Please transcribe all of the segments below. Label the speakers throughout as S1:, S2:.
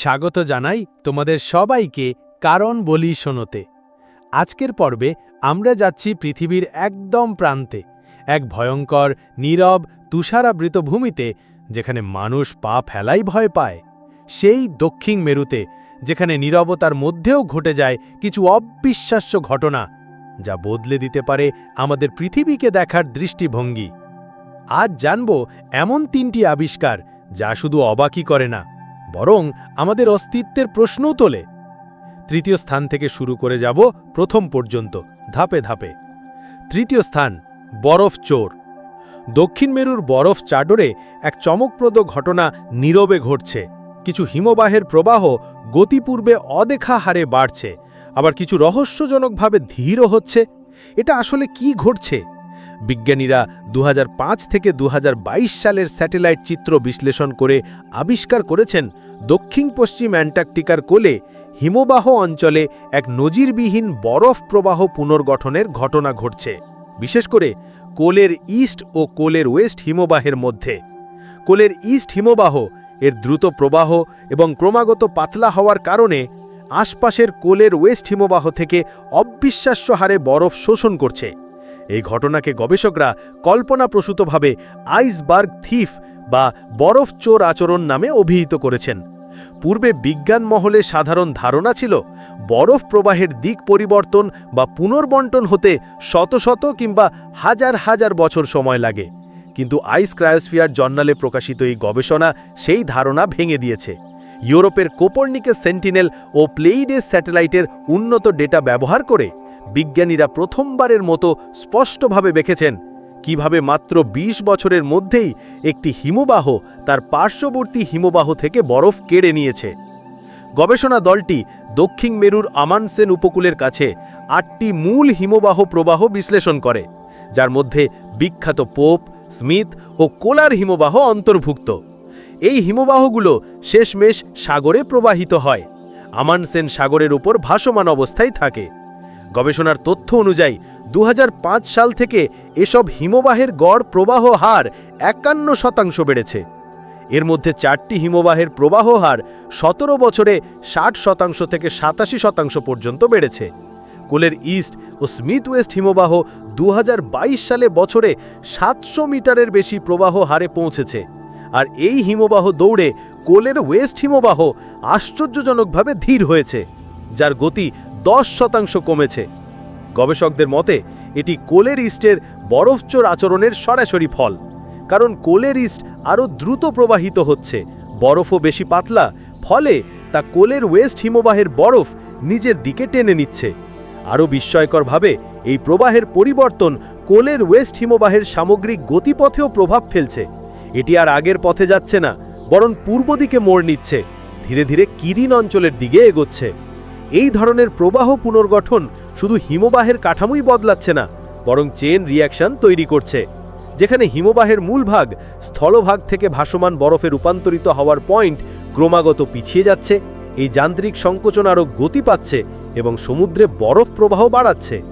S1: স্বাগত জানাই তোমাদের সবাইকে কারণ বলি শোনোতে। আজকের পর্বে আমরা যাচ্ছি পৃথিবীর একদম প্রান্তে, এক ভয়ঙ্কর, নীরব, তুষারাবৃত ভূমিতে, যেখানে মানুষ পা ফেলাই ভয় পায়। সেই দক্ষিণ মেরুতে, যেখানে নীরবতার মধ্যেও ঘটে যায় কিছু অবিশ্বাস্য ঘটনা, যা বদলে দিতে পারে আমাদের পৃথিবীকে দেখার দৃষ্টিভঙ্গি। আজ জানব এমন তিনটি আবিষ্কার, যা শুধু অবাকই করে না বরং আমাদের অস্তিত্বের প্রশ্নও তোলে। তৃতীয় স্থান থেকে শুরু করে যাব প্রথম পর্যন্ত, ধাপে ধাপে। তৃতীয় স্থান, বরফ চোর। দক্ষিণ মেরুর বরফ চাডরে এক চমকপ্রদ ঘটনা নীরবে ঘটছে। কিছু হিমবাহের প্রবাহ গতিপূর্বে অদেখা হারে বাড়ছে, আবার কিছু রহস্যজনকভাবে ধীরও হচ্ছে। এটা আসলে কি ঘটছে? বিজ্ঞানীরা দু হাজার পাঁচ থেকে দু হাজার বাইশ সালের স্যাটেলাইট চিত্র বিশ্লেষণ করে আবিষ্কার করেছেন দক্ষিণ পশ্চিম অ্যান্টার্কটিকার কোলে হিমবাহ অঞ্চলে এক নজিরবিহীন বরফ প্রবাহ পুনর্গঠনের ঘটনা ঘটছে, বিশেষ করে কোলের ইস্ট ও কোলের ওয়েস্ট হিমবাহের মধ্যে। কোলের ইস্ট হিমবাহ এর দ্রুত প্রবাহ এবং ক্রমাগত পাতলা হওয়ার কারণে আশপাশের কোলের ওয়েস্ট হিমবাহ থেকে অবিশ্বাস্য হারে বরফ শোষণ করছে। এই ঘটনাকে গবেষকরা কল্পনাপ্রসূতভাবে আইসবার্গ থিফ বা বরফ চোর আচরণ নামে অভিহিত করেছেন। পূর্বে বিজ্ঞান মহলে সাধারণ ধারণা ছিল, বরফ প্রবাহের দিক পরিবর্তন বা পুনর্বন্টন হতে শত শত কিংবা হাজার হাজার বছর সময় লাগে। কিন্তু আইস ক্রায়োস্ফিয়ার জর্নালে প্রকাশিত এই গবেষণা সেই ধারণা ভেঙে দিয়েছে। ইউরোপের কোপর্নিকের সেন্টিনেল ও প্লেইডেস স্যাটেলাইটের উন্নত ডেটা ব্যবহার করে বিজ্ঞানীরা প্রথমবারের মতো স্পষ্টভাবে দেখেছেন কীভাবে মাত্র ২০ বছরের মধ্যেই একটি হিমবাহ তার পার্শ্ববর্তী হিমবাহ থেকে বরফ কেড়ে নিয়েছে। গবেষণা দলটি দক্ষিণ মেরুর আমানসেন উপকূলের কাছে আটটি মূল হিমবাহ প্রবাহ বিশ্লেষণ করে, যার মধ্যে বিখ্যাত পোপ, স্মিথ ও কোলার হিমবাহ অন্তর্ভুক্ত। এই হিমবাহগুলো শেষমেশ সাগরে প্রবাহিত হয়। আমানসেন সাগরের উপর ভাসমান অবস্থায় থাকে। গবেষণার তথ্য অনুযায়ী দু হাজার পাঁচ সাল থেকে এসব হিমবাহের গড় প্রবাহ হার একান্ন শতাংশ বেড়েছে। এর মধ্যে চারটি হিমবাহের প্রবাহ হার সতেরো বছরে ষাট শতাংশ থেকে সাতাশি শতাংশ পর্যন্ত বেড়েছে। কোলের ইস্ট ও স্মিথ ওয়েস্ট হিমবাহ দু হাজার বাইশ সালে বছরে সাতশো মিটারের বেশি প্রবাহ হারে পৌঁছেছে। আর এই হিমবাহ দৌড়ে কোলের ওয়েস্ট হিমবাহ আশ্চর্যজনকভাবে ধীর হয়েছে, যার গতি দশ শতাংশ কমেছে। গবেষকদের মতে, এটি কোলের ইস্টের বরফচোর আচরণের সরাসরি ফল। কারণ কোলের ইস্ট আরও দ্রুত প্রবাহিত হচ্ছে। বরফও বেশি পাতলা, ফলে তা কোলের ওয়েস্ট হিমবাহের বরফ নিজের দিকে টেনে নিচ্ছে। আরও বিস্ময়করভাবে, এই প্রবাহের পরিবর্তন কোলের ওয়েস্ট হিমবাহের সামগ্রিক গতিপথেও প্রভাব ফেলছে। এটি আর আগের পথে যাচ্ছে না, বরং পূর্ব দিকে মোড় নিচ্ছে। ধীরে ধীরে কিরিন অঞ্চলের দিকে এগোচ্ছে। এই ধরনের প্রবাহ পুনর্গঠন শুধু হিমবাহের কাঠামোই বদলাচ্ছে না, বরং চেন রিয়াকশন তৈরি করছে, যেখানে হিমবাহের মূল ভাগ স্থলভাগ থেকে ভাসমান বরফে রূপান্তরিত হওয়ার পয়েন্ট ক্রমাগত পিছিয়ে যাচ্ছে, এই যান্ত্রিক সংকোচন আরও গতি পাচ্ছে এবং সমুদ্রে বরফ প্রবাহ বাড়াচ্ছে।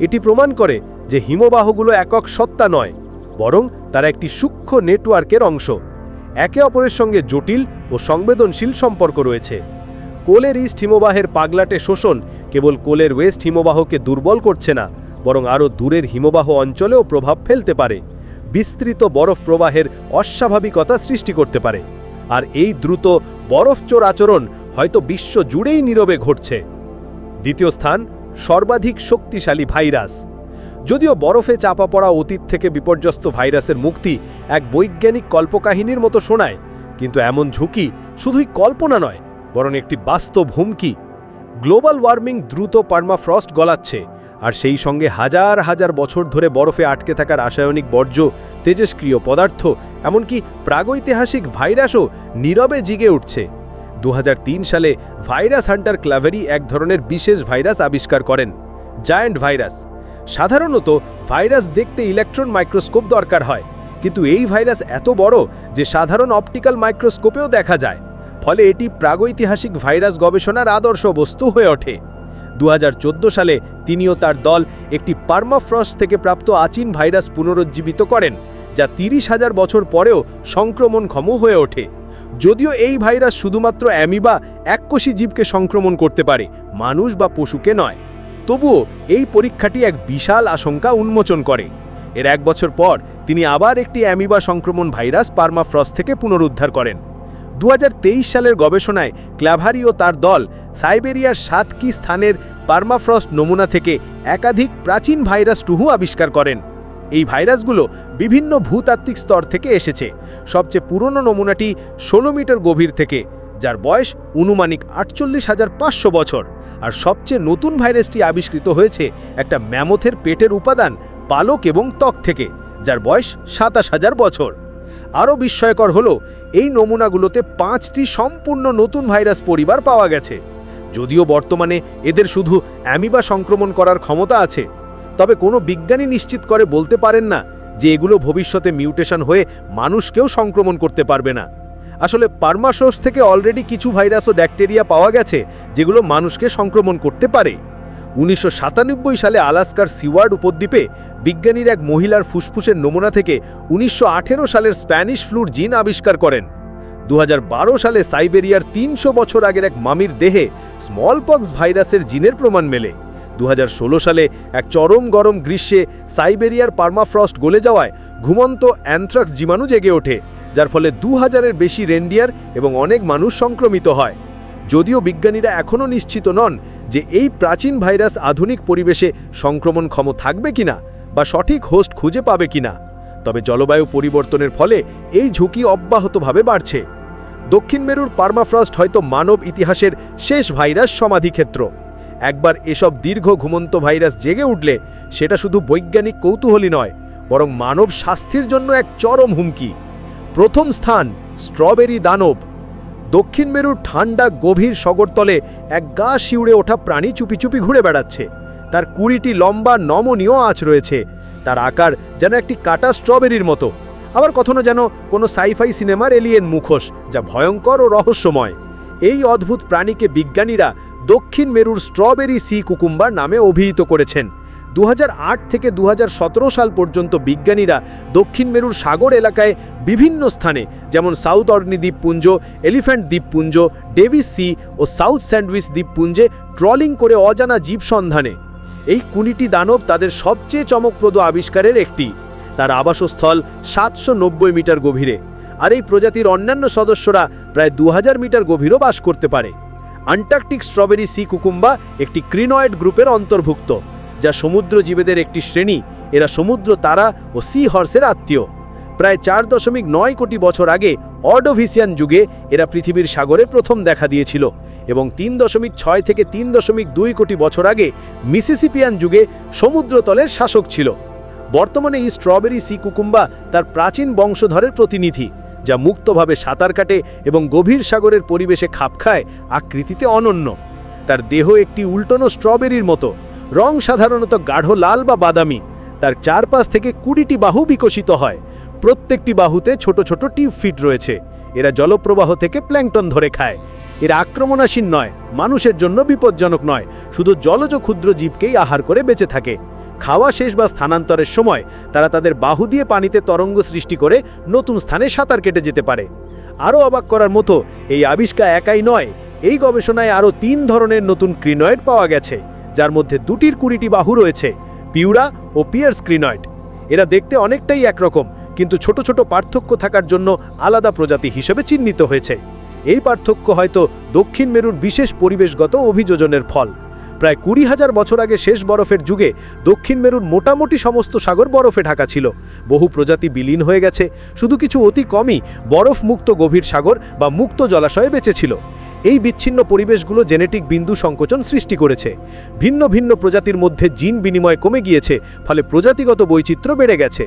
S1: এটি প্রমাণ করে যে হিমবাহগুলো একক সত্তা নয়, বরং তারা একটি সূক্ষ্ম নেটওয়ার্কের অংশ। একে অপরের সঙ্গে জটিল ও সংবেদনশীল সম্পর্ক রয়েছে। কোলের ইস্ট হিমবাহের পাগলাটে শোষণ কেবল কোলের ওয়েস্ট হিমবাহকে দুর্বল করছে না, বরং আরও দূরের হিমবাহ অঞ্চলেও প্রভাব ফেলতে পারে। বিস্তৃত বরফ প্রবাহের অস্বাভাবিকতা সৃষ্টি করতে পারে। আর এই দ্রুত বরফচোর আচরণ হয়তো বিশ্ব জুড়েই নীরবে ঘটছে। দ্বিতীয় স্থান, সর্বাধিক শক্তিশালী ভাইরাস। যদিও বরফে চাপা পড়া অতীত থেকে বিপর্যস্ত ভাইরাসের মুক্তি এক বৈজ্ঞানিক কল্পকাহিনীর মতো শোনায়, কিন্তু এমন ঝুঁকি শুধুই কল্পনা নয় বরং একটি বাস্তব হুমকি। গ্লোবাল ওয়ার্মিং দ্রুত পার্মাফ্রস্ট গলাচ্ছে, আর সেই সঙ্গে হাজার হাজার বছর ধরে বরফে আটকে থাকা রাসায়নিক বর্জ্য, তেজস্ক্রিয় পদার্থ, এমনকি প্রাগৈতিহাসিক ভাইরাসও নীরবে জিগে উঠছে। দু হাজার তিন সালে ভাইরাস হান্টার ক্লাভেরি এক ধরনের বিশেষ ভাইরাস আবিষ্কার করেন, জায়ান্ট ভাইরাস। সাধারণত ভাইরাস দেখতে ইলেকট্রন মাইক্রোস্কোপ দরকার হয়, কিন্তু এই ভাইরাস এত বড় যে সাধারণ অপটিক্যাল মাইক্রোস্কোপেও দেখা যায়। ফলে এটি প্রাগৈতিহাসিক ভাইরাস গবেষণার আদর্শ বস্তু হয়ে ওঠে। দু হাজার চোদ্দ সালে তিনিও তার দল একটি পার্মাফ্রস্ট থেকে প্রাপ্ত আচিন ভাইরাস পুনরুজ্জীবিত করেন, যা তিরিশ হাজার বছর পরেও সংক্রমণক্ষম হয়ে ওঠে।
S2: যদিও এই ভাইরাস শুধুমাত্র অ্যামিবা এককোষী জীবকে সংক্রমণ করতে পারে, মানুষ বা পশুকে নয়। তবুও এই পরীক্ষাটি এক বিশাল আশঙ্কা উন্মোচন করে। এর এক বছর পর তিনি আবার একটি অ্যামিবা সংক্রমণ ভাইরাস পার্মাফ্রস থেকে পুনরুদ্ধার করেন। দু হাজার তেইশ সালের গবেষণায় ক্ল্যাভারি ও তার দল সাইবেরিয়ার সাতকি স্থানের পার্মাফ্রস্ট নমুনা থেকে একাধিক প্রাচীন ভাইরাস টুহু আবিষ্কার করেন। এই ভাইরাসগুলো বিভিন্ন ভূতাত্ত্বিক স্তর থেকে এসেছে। সবচেয়ে পুরনো নমুনাটি ষোলো মিটার গভীর থেকে, যার বয়স অনুমানিক আটচল্লিশ হাজার পাঁচশো বছর। আর সবচেয়ে নতুন ভাইরাসটি আবিষ্কৃত হয়েছে একটা ম্যামথের পেটের উপাদান পালক এবং ত্বক থেকে, যার বয়স সাতাশ হাজার বছর। আরও বিস্ময়কর হল এই নমুনাগুলোতে পাঁচটি সম্পূর্ণ নতুন ভাইরাস পরিবার পাওয়া গেছে। যদিও বর্তমানে এদের শুধু অ্যামিবা সংক্রমণ করার ক্ষমতা আছে, তবে কোনো বিজ্ঞানী নিশ্চিত করে বলতে পারেন না যে এগুলো ভবিষ্যতে মিউটেশন হয়ে মানুষকেও সংক্রমণ করতে পারবে না। আসলে পারমাশোস থেকে অলরেডি কিছু ভাইরাস ও ব্যাকটেরিয়া পাওয়া গেছে, যেগুলো মানুষকে সংক্রমণ করতে পারে। উনিশশো সাতানব্বই সালে আলাস্কার সিওয়ার্ড উপদ্বীপে বিজ্ঞানীর এক মহিলার ফুসফুসের নমুনা থেকে উনিশশো আঠেরো সালের স্প্যানিশ ফ্লুর জিন আবিষ্কার করেন। দু হাজার বারো সালে সাইবেরিয়ার তিনশো বছর আগের এক মামির দেহে স্মলপক্স ভাইরাসের জিনের প্রমাণ মেলে। দু হাজার ষোলো সালে এক চরম গরম গ্রীষ্মে সাইবেরিয়ার পার্মাফ্রস্ট গলে যাওয়ায় ঘুমন্ত অ্যানথ্রাক্স জীবাণু জেগে ওঠে, যার ফলে দু হাজারের বেশি রেন্ডিয়ার এবং অনেক মানুষ সংক্রমিত হয়। যদিও বিজ্ঞানীরা এখনও নিশ্চিত নন যে এই প্রাচীন ভাইরাস আধুনিক পরিবেশে সংক্রমণ ক্ষম থাকবে কিনা বা সঠিক হোস্ট খুঁজে পাবে কিনা। তবে জলবায়ু পরিবর্তনের ফলে এই ঝুঁকি অব্যাহতভাবে বাড়ছে। দক্ষিণ মেরুর পার্মাফ্রস্ট হয়তো মানব ইতিহাসের শেষ ভাইরাস সমাধিক্ষেত্র। একবার এসব দীর্ঘ ঘুমন্ত ভাইরাস জেগে উঠলে সেটা শুধু বৈজ্ঞানিক কৌতূহলী নয়, বরং মানব স্বাস্থ্যের জন্য এক চরম হুমকি। প্রথম স্থান স্ট্রবেরি দানব। দক্ষিণ মেরুর ঠান্ডা গভীর সগরতলে এক গা শিউড়ে ওঠা প্রাণী চুপি চুপি ঘুরে বেড়াচ্ছে। তার কুড়িটি লম্বা নমনীয় আঁচ রয়েছে। তার আকার যেন একটি কাটা স্ট্রবেরির মতো। আবার কখনো যেন কোনো সাইফাই সিনেমার এলিয়েন মুখোশ, যা ভয়ঙ্কর ও রহস্যময়। এই অদ্ভুত প্রাণীকে বিজ্ঞানীরা দক্ষিণ মেরুর স্ট্রবেরি সি কুকুম্বার নামে অভিহিত করেছেন। দু হাজার আট থেকে দু হাজার সতেরো সাল পর্যন্ত বিজ্ঞানীরা দক্ষিণ মেরুর সাগর এলাকায় বিভিন্ন স্থানে, যেমন সাউথ অর্নি দ্বীপপুঞ্জ, এলিফ্যান্ট দ্বীপপুঞ্জ, ডেভিস সি ও সাউথ স্যান্ডউইচ দ্বীপপুঞ্জে ট্রলিং করে অজানা জীব সন্ধানে। এই কুড়িটি দানব তাদের সবচেয়ে চমকপ্রদ আবিষ্কারের একটি। তার আবাসস্থল সাতশো নব্বই মিটার গভীরে। আর এই প্রজাতির অন্যান্য সদস্যরা প্রায় দু হাজার মিটার গভীরও বাস করতে পারে। আন্টার্কটিক স্ট্রবেরি সি কুকুম্বা একটি ক্রিনয়েড গ্রুপের অন্তর্ভুক্ত। যা সমুদ্র জীবেদের একটি শ্রেণি, এরা সমুদ্র তারা ও সি হর্সের আত্মীয়। প্রায় চার দশমিক নয় কোটি বছর আগে অর্ডোভিসিয়ান যুগে এরা পৃথিবীর সাগরে প্রথম দেখা দিয়েছিল এবং তিন দশমিক ছয় থেকে তিন দশমিক দুই কোটি বছর আগে মিসিসিপিয়ান যুগে সমুদ্রতলের শাসক ছিল। বর্তমানে এই স্ট্রবেরি সি কুকুম্বা তার প্রাচীন বংশধরের প্রতিনিধি, যা মুক্তভাবে সাঁতার কাটে এবং গভীর সাগরের পরিবেশে খাপ খায় আকৃতিতে অনন্য। তার দেহ একটি উল্টনো স্ট্রবেরির মতো। রং সাধারণত গাঢ় লাল বা বাদামি। তার চারপাশ থেকে কুড়িটি বাহু বিকশিত হয়। প্রত্যেকটি বাহুতে ছোট ছোট টিউব ফিট রয়েছে। এরা জলপ্রবাহ থেকে প্ল্যাংটন ধরে খায়। এরা আক্রমণাসীন নয়, মানুষের জন্য বিপজ্জনক নয়, শুধু জলজ ক্ষুদ্র জীবকেই আহার করে বেঁচে থাকে। খাওয়া শেষ বা স্থানান্তরের সময় তারা তাদের বাহু দিয়ে পানিতে তরঙ্গ সৃষ্টি করে নতুন স্থানে সাঁতার কেটে যেতে পারে। আরও অবাক করার মতো, এই আবিষ্কার একাই নয়, এই গবেষণায় আরও তিন ধরনের নতুন ক্রিনয়েড পাওয়া গেছে। যার মধ্যে দুটির কুড়িটি বাহু রয়েছে, পিউরা ও পিয়ার স্ক্রিনয়েড এরা দেখতে অনেকটাই একরকম, কিন্তু ছোট ছোট পার্থক্য থাকার জন্য আলাদা প্রজাতি হিসেবে চিহ্নিত হয়েছে। এই পার্থক্য হয়তো দক্ষিণ মেরুর বিশেষ পরিবেশগত অভিযোজনের ফল। প্রায় কুড়ি হাজার বছর আগে শেষ বরফের যুগে দক্ষিণ মেরুর মোটামুটি সমস্ত সাগর বরফে ঢাকা ছিল। বহু প্রজাতি বিলীন হয়ে গেছে, শুধু কিছু অতি কমই বরফ মুক্ত গভীর সাগর বা মুক্ত জলাশয়ে বেঁচে ছিল। এই বিচ্ছিন্ন পরিবেশগুলো জেনেটিক বিন্দু সংকোচন সৃষ্টি করেছে। ভিন্ন ভিন্ন প্রজাতির মধ্যে জিন বিনিময় কমে গিয়েছে, ফলে প্রজাতিগত বৈচিত্র্য বেড়ে গেছে।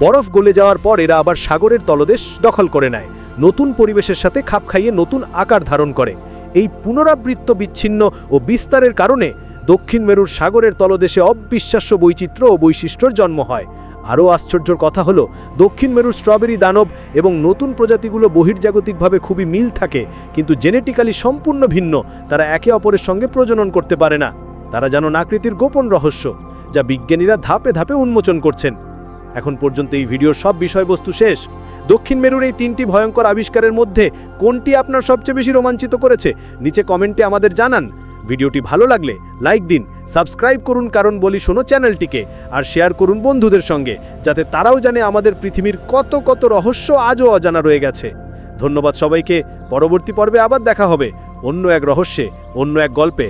S2: বরফ গলে যাওয়ার পর এরা আবার সাগরের তলদেশ দখল করে নেয়। নতুন পরিবেশের সাথে খাপ খাইয়ে নতুন আকার ধারণ করে। এই পুনরাবৃত্ত বিচ্ছিন্ন ও বিস্তারের কারণে দক্ষিণ মেরুর সাগরের তলদেশে অবিশ্বাস্য বৈচিত্র্য ও বৈশিষ্ট্যর জন্ম হয়। আরও আশ্চর্যর কথা হলো, দক্ষিণ মেরুর স্ট্রবেরি দানব এবং নতুন প্রজাতিগুলো বহির্জাগতিকভাবে খুবই মিল থাকে, কিন্তু জেনেটিক্যালি সম্পূর্ণ ভিন্ন, তারা একে অপরের সঙ্গে প্রজনন করতে পারে না। তারা যেন আকৃতির গোপন রহস্য, যা বিজ্ঞানীরা ধাপে ধাপে উন্মোচন করছেন। এখন পর্যন্ত এই ভিডিওর সব বিষয়বস্তু শেষ। দক্ষিণ মেরুর এই তিনটি ভয়ঙ্কর আবিষ্কারের মধ্যে কোনটি আপনার সবচেয়ে বেশি রোমাঞ্চিত করেছে? নিচে কমেন্টে আমাদের জানান। ভিডিওটি ভালো লাগলে লাইক দিন, সাবস্ক্রাইব করুন কারণ বলি শোনো চ্যানেলটিকে, আর শেয়ার করুন বন্ধুদের সঙ্গে, যাতে তারাও জানে আমাদের পৃথিবীর কত কত রহস্য আজও অজানা রয়ে গেছে। ধন্যবাদ সবাইকে, পরবর্তী পর্বে আবার দেখা হবে, অন্য এক রহস্যে, অন্য এক গল্পে।